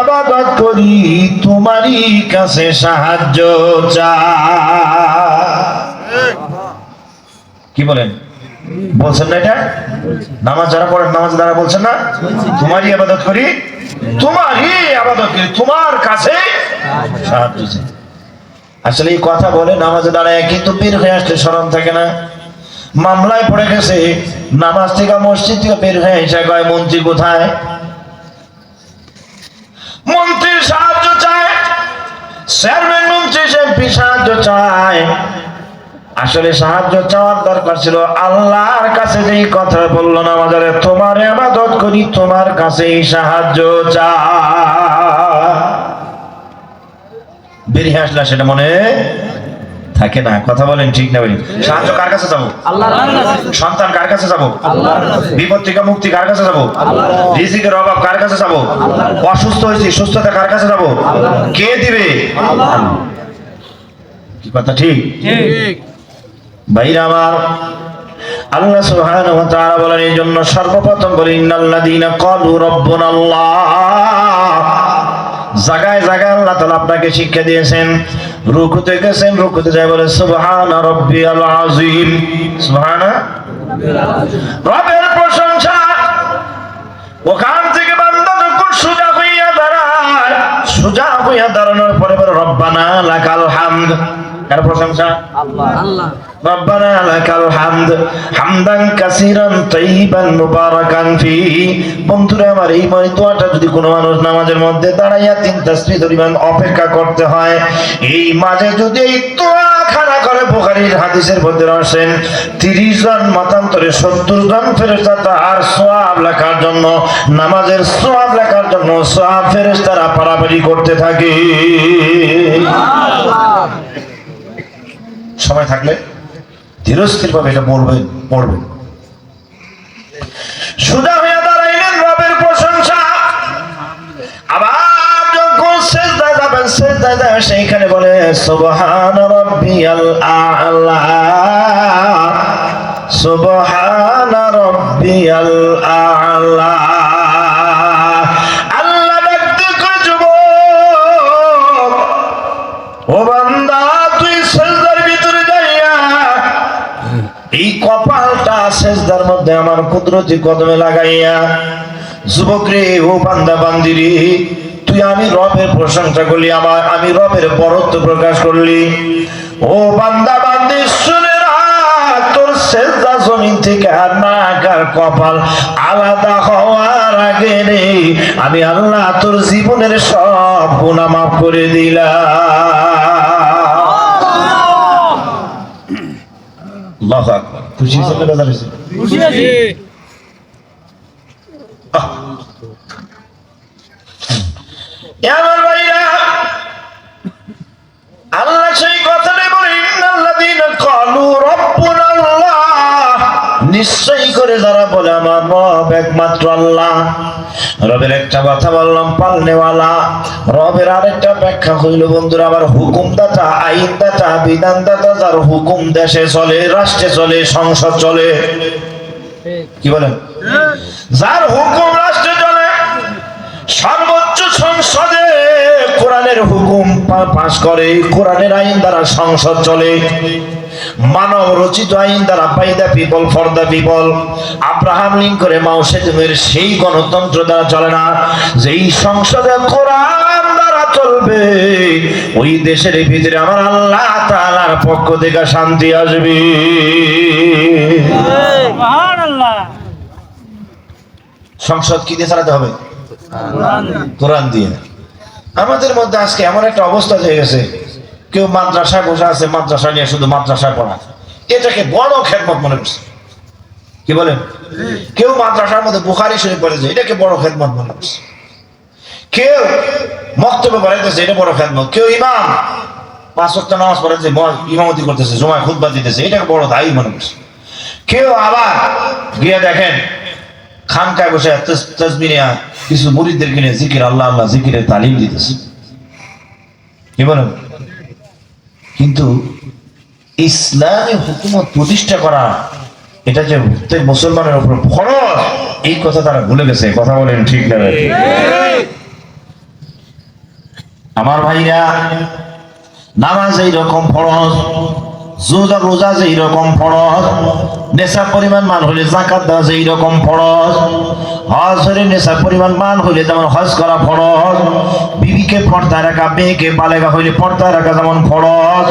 আবাদত করি, তোমারই কাছে সাহায্য কি বলেন? বলছেন না এটা? নামাজ যারা পড়েন, নামাজ দ্বারা বলছেন না? তোমারই আবাদত করি, তোমারই আবাদত করি, তোমার কাছে সাহায্য আসলে এই কথা বলে নামাজে দাঁড়ায়, কিন্তু বের হয়ে আসলে স্মরণ থাকে না। মামলায় পড়ে গেছে, নামাজ থেকে মসজিদ থেকে বের হয়ে এসে কয় মন্ত্রী কোথায়? চেয়ারম্যান মন্ত্রী এমপি সাহায্য চায়। আসলে সাহায্য চাওয়ার দরকার ছিল আল্লাহর কাছে যেই কথা বলল না আমাদের তোমার আবাদত করি, তোমার কাছেই সাহায্য চা বেরিয়ে আসলে সেটা মনে থাকে না। কথা বলেন ঠিক না বলি সাহায্য কার কাছে যাব? সন্তান কার কাছে যাব? বিপদ থেকে মুক্তি কার কাছে যাব? রিজিকের অভাব কার কাছে যাব? অসুস্থ হয়েছি সুস্থতা কার কাছে যাব? কে দিবে? কি কথা ঠিক? ভাইরা আমার আল্লাহ সুবহানাহু ওয়া তাআলা বলেন এই জন্য সর্বপ্রথম বলি ইন্নাল্লাযীনা ক্বালু রাব্বুনাল্লাহ জায়গায় জায়গায় আল্লাহ তাআলা আপনাকে শিক্ষা দিয়েছেন। রুকুতে গেছেন, রুকুতে যাই বলে, সুবহানা রব্বিয়াল আযীম। সুবহানা? রবের প্রশংসা। ওখান থেকে বান্দা যখন সোজা হইয়া দাঁড়ায়। সোজা হইয়া দাঁড়ানোর পরে পরে রব্বানা লাকাল হামদ। কার প্রশংসা? ربنا لك الحمد حمدا كثيرا طيبا مباركا فيه বন্ধুরা আমার এই মানে দোয়াটা যদি কোনো মানুষ নামাজের মধ্যে দাঁড়াইয়া তিন তাসবিহ পরিমাণ অপেক্ষা করতে হয় এই মাঝে যদি এই দোয়া খানা করে বুখারীর হাদিসের মধ্যে আসেন 30 জন মতান্তরে 70 জন ফেরেশতা তার সওয়াব লেখার জন্য নামাজের সওয়াব লেখার জন্য সওয়াব ফেরেশতারা পারাপারি করতে থাকে সময় থাকলে ধীরস্থির ভাবে এটা পড়বেন পড়বেন হইয়া দাঁড়াইলেন রবের প্রশংসা। আবার যখন সেজদায় যাবেন সেজদায় যাবেন, সেইখানে বলে সুবহান রাব্বিয়াল আ'লা সুবহান রাব্বিয়াল আ'লা এই কপালটা সেজদার মধ্যে আমার কুদরতি কদমে লাগাইয়া, যুবক রে, ও বান্দা বান্দিরি, তুই আমি রবের প্রশংসা করলি, আমার আমি রবের বরত্ব প্রকাশ করলি। ও বান্দা বান্দি, শুনে তোর সেজদা জমিন থেকে আর আর কপাল আলাদা হওয়ার আগে রে আমি আল্লাহ তোর জীবনের সব গুণা মাফ করে দিলাম। আল্লাহু আকবার। খুশি না বেজার হয়েছে খুশি আছি। আমার ভাইরা আল্লাহ সেই কথাটাই বলে ইন্নাল্লাযীনা ক্বালু রাব্বুনাল্লাহ নিশ্চয়ই করে যারা বলে, আমার রব একমাত্র আল্লাহ। রবের একটা কথা বললাম, পালনেওয়ালা। রবের আরেকটা ব্যাখ্যা হইল, বন্ধুরা আবার হুকুমদাতা, আইনদাতা, বিধানদাতা, যার হুকুম দেশে চলে, রাষ্ট্রে চলে, সংসদ চলে। কি বলেন? যার হুকুম রাষ্ট্রে চলে, সর্বোচ্চ সংসদে কোরআনের হুকুম পাশ করে, কোরআনের আইন দ্বারা সংসদ চলে। মানব রচিত আইন দ্বারা by the people for the people Abraham লিঙ্করে Mao সেতুমের সেই গণতন্ত্র দ্বারা চলে না। যেই সংসদে কোরআন দ্বারা চলবে ওই দেশের ভিতরে আমার আল্লাহ তাআলার পক্ষ থেকে শান্তি আসবে। সংসদ কি দিয়ে চালাতে হবে? কোরআন দিয়ে। আমাদের মধ্যে আজকে এমন একটা অবস্থা হয়ে গেছে। কেউ মাদ্রাসায় বসে আছে, মাদ্রাসা নিয়ে শুধু মাদ্রাসায় পড়া। এটাকে বড় খেদমত মনে করছে। কি বলেন? কেউ মাদ্রাসার মধ্যে বুখারি শরীফ পড়েছে এটাকে বড় খেদমত মনে করছে। কেউ মক্তব্য পড়াইতেছে এটা বড় খেদমত। কেউ ইমাম পাঁচ ওয়াক্ত নামাজ পড়েছে ম- ইমামতি করতেছে, জমায় খুতবা দিতেছে, এটাকে বড় দায়ী মনে করছে। কেউ আবার গিয়ে দেখেন, খানকায় বসে তসবি নিয়ে কিছু মুরিদদের কিনে জিকির, আল্লাহ আল্লাহ জিকিরের তালিম দিতেছে। কি বলেন? কিন্তু ইসলামী হুকুমত প্রতিষ্ঠা করা, এটা যে প্রত্যেক মুসলমানের উপর ফরজ, এই কথা তারা ভুলে গেছে। কথা বলেন ঠিক না আমার ভাইরা, নামাজ এইরকম ফরজ রোজা রোজা যেই রকম ফরজ নেশা পরিমাণ মান হলে জাকাত দেওয়া যেই রকম ফরজ, হজ হলে নেশা পরিমাণ মান হলে যেমন হজ করা ফরজ, বিবিকে পর্দায় রাখা, মেয়েকে বালেগা হইলে পর্দায় রাখা যেমন ফরজ,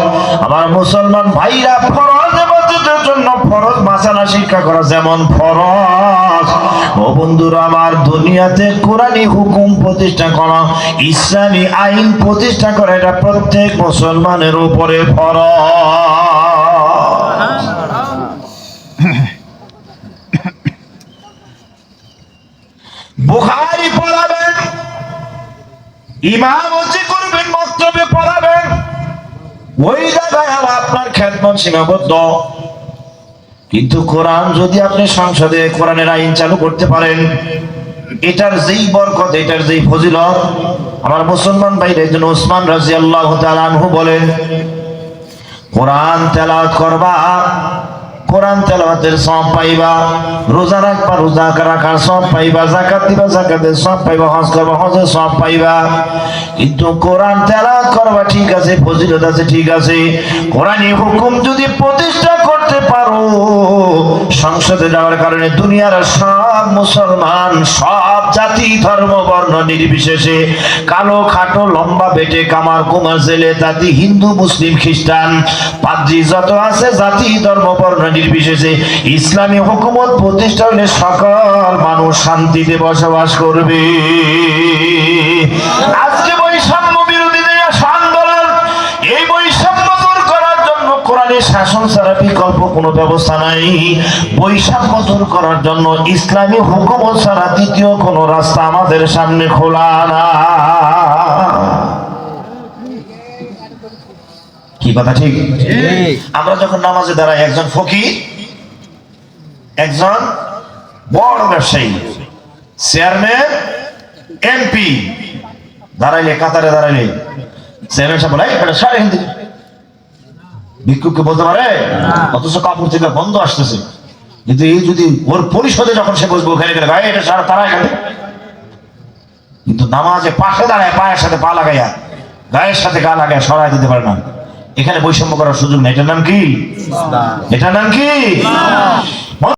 আমার মুসলমান ভাইরা ফরজ এবাদতের জন্য ফরজ মাসালা শিক্ষা করা যেমন ফরজ। ও বন্ধুরা, আমার দুনিয়াতে কোরআনী হুকুম প্রতিষ্ঠা করা, ইসলামী আইন প্রতিষ্ঠা করা, এটা প্রত্যেক মুসলমানের উপরে ফরজ। বুখারি পড়াবেন ইমামতি করবেন বক্তব্যে পড়াবেন, ওই জায়গায় আর আপনার খ্যাতমন সীমাবদ্ধ। কিন্তু কোরআন যদি আপনি সংসদে কোরআনের আইন চালু করতে পারেন, এটার যেই বরকত, এটার যেই ফজিলত, আমার মুসলমান ভাই একজন ওসমান রাজি আল্লাহ বলেন, কোরআন তেলাওয়াত করবা কোরআন তেলাওয়াতের সব পাইবা, রোজা রাখবা, রোজা রাখার সব পাইবা জাকাত দিবা জাকাতের সব পাইবা, হজ করবা, হজের সব পাইবা। কিন্তু কোরআন তেলাওয়াত করবা ঠিক আছে, ফজিলত আছে ঠিক আছে। কোরআনী হুকুম যদি প্রতিষ্ঠা সংসদে যাওয়ার কারণে দুনিয়ার সব মুসলমান, সব জাতি, ধর্ম, বর্ণ নির্বিশেষে কালো, খাটো, লম্বা বেটে, কামার, কুমার, জেলে, জাতি, হিন্দু, মুসলিম, খ্রিস্টান, পাদ্রি যত আছে, জাতি, ধর্ম, বর্ণ নির্বিশেষে ইসলামী হুকুমত প্রতিষ্ঠা হলে সকল মানুষ শান্তিতে বসবাস করবে। আজকে বৈষম্য শাসন ছাড়া বিকল্প কোনো ব্যবস্থা নাই। বৈষম্য দূর করার জন্য ইসলামী হুকুমত ছাড়া দ্বিতীয় কোনো রাস্তা আমাদের সামনে খোলা না। কি কথা ঠিক? আমরা যখন নামাজে দাঁড়াই একজন ফকির একজন বড় ব্যবসায়ী চেয়ারম্যান এমপি দাঁড়াইলে কাতারে দাঁড়াইলে চেয়ারম্যান সাহেব। ভিক্ষুককে বলতে পারে? অথচ কাপড় থেকে বন্ধ আসতেছে। কিন্তু এই যদি ওর পরিষদে যখন সে বসবে ওখানে গেলে ভাই এটা সারা তারা এখানে। কিন্তু নামাজে পাশে দাঁড়ায় পায়ের সাথে পা লাগাইয়া গায়ের সাথে গা লাগায় সরাই দিতে পারে না। এখানে বৈষম্য করার সুযোগ নেই। এটার নাম কি? এটার নাম কি?